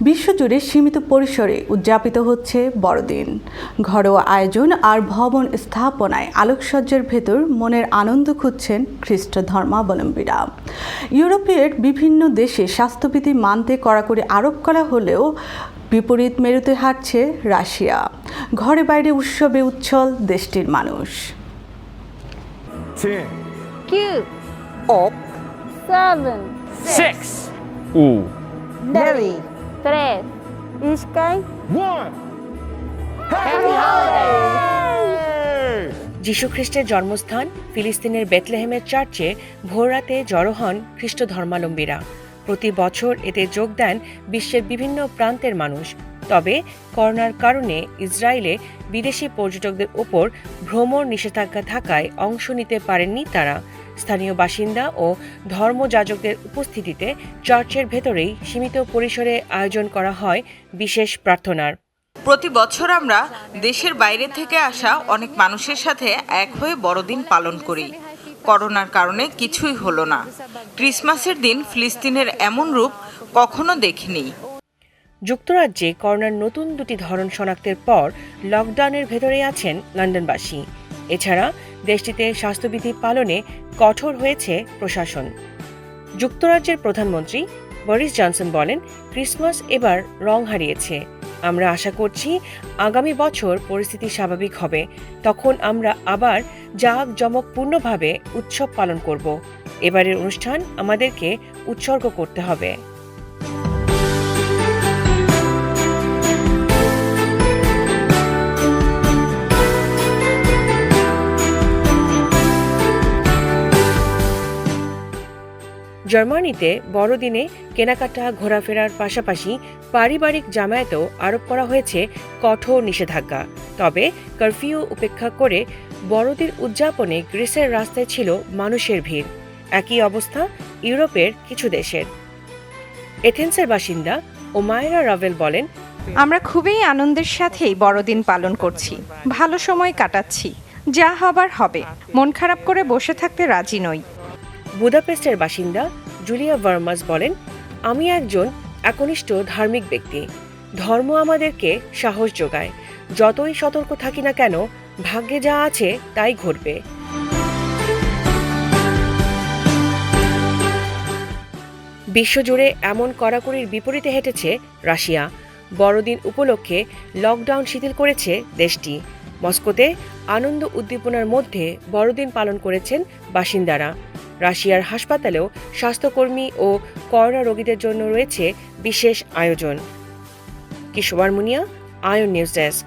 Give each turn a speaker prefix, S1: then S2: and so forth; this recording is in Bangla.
S1: বিশ্বজুড়ে সীমিত পরিসরে উদযাপিত হচ্ছে বড়দিন ঘরোয়া আয়োজন আর ভবন স্থাপনায় আলোকসজ্জার ভেতর মনের আনন্দ খুঁজছেন খ্রিস্ট ধর্মাবলম্বীরা ইউরোপের বিভিন্ন দেশে স্বাস্থ্যবিধি মানতে কড়াকড়ি আরোপ করা হলেও বিপরীত মেরুতে হাঁটছে রাশিয়া ঘরে বাইরে উৎসবে উচ্ছল দেশটির মানুষ
S2: up,
S3: Seven.
S2: six, Six. ooh,
S3: Nelly. Tres. Ishkai.
S2: one. Happy holidays!
S4: যীশুখ্রিস্টের জন্মস্থান ফিলিস্তিনের বেতলেহেমের চার্চে ভোররাতে জড়ো হন খ্রিস্ট ধর্মাবলম্বীরা প্রতি বছর এতে যোগ দেন বিশ্বের বিভিন্ন প্রান্তের মানুষ তবে করোনার কারণে ইসরায়েলে বিদেশি পর্যটকদের ওপর ভ্রমণ নিষেধাজ্ঞা থাকায় অংশ নিতে পারেননি তারা। স্থানীয় বাসিন্দা ও ধর্মযাজকদের উপস্থিতিতে চার্চের ভেতরেই সীমিত পরিসরে আয়োজন করা হয় বিশেষ প্রার্থনার।
S5: প্রতি বছর আমরা দেশের বাইরে থেকে আসা অনেক মানুষের সাথে এক হয়ে বড়দিন পালন করি। করোনার কারণে কিছুই হলো না। ক্রিসমাসের দিন ফিলিস্তিনের এমন রূপ কখনো দেখিনি।
S4: যুক্তরাজ্যে করোনার নতুন দুটি ধরন শনাক্তের পর লকডাউনের ভেতরে আছেন লন্ডনবাসী। এছাড়া দেশটিতে স্বাস্থ্যবিধি পালনে কঠোর হয়েছে প্রশাসন। যুক্তরাজ্যের প্রধানমন্ত্রী বরিস জনসন বলেন, ক্রিসমাস এবার রং হারিয়েছে। আমরা আশা করছি আগামী বছর পরিস্থিতি স্বাভাবিক হবে। তখন আমরা আবার জাঁকজমকপূর্ণভাবে উৎসব পালন করব। এবারের অনুষ্ঠান আমাদেরকে উৎসর্গ করতে হবে। জার্মানিতে বড়দিনে কেনাকাটা, ঘোরাফেরার পাশাপাশি পারিবারিক জামায়াতেও আরোপ করা হয়েছে কঠোর নিষেধাজ্ঞা। তবে কারফিউ উপেক্ষা করে বড়দিন উদযাপনে গ্রিসের রাস্তায় ছিল মানুষের ভিড়। একই অবস্থা ইউরোপের কিছু দেশের। এথেন্সের বাসিন্দা ওমায়রা রাভেল বলেন,
S6: আমরা খুবই আনন্দের সাথেই বড়দিন পালন করছি। ভালো সময় কাটাচ্ছি। যা হবার হবে। মন খারাপ করে বসে থাকতে রাজি নই।
S4: বুদাপেস্টের বাসিন্দা জুলিয়া ভার্মাস বলেন, আমি একজন একনিষ্ঠ ধার্মিক ব্যক্তি। ধর্ম আমাদেরকে সাহস যোগায়। যতই সতর্ক থাকি না কেন, ভাগ্যে যা আছে তাই ঘটবে। বিশ্বজুড়ে এমন কড়াকড়ির বিপরীতে হেঁটেছে রাশিয়া। বড়দিন উপলক্ষে লকডাউন শিথিল করেছে দেশটি। মস্কোতে আনন্দ উদ্দীপনার মধ্যে বড়দিন পালন করেছেন বাসিন্দারা। রাশিয়ার হাসপাতালেও স্বাস্থ্যকর্মী ও করোনা রোগীদের জন্য রয়েছে বিশেষ আয়োজন। Kishore Munia Ayon news desk.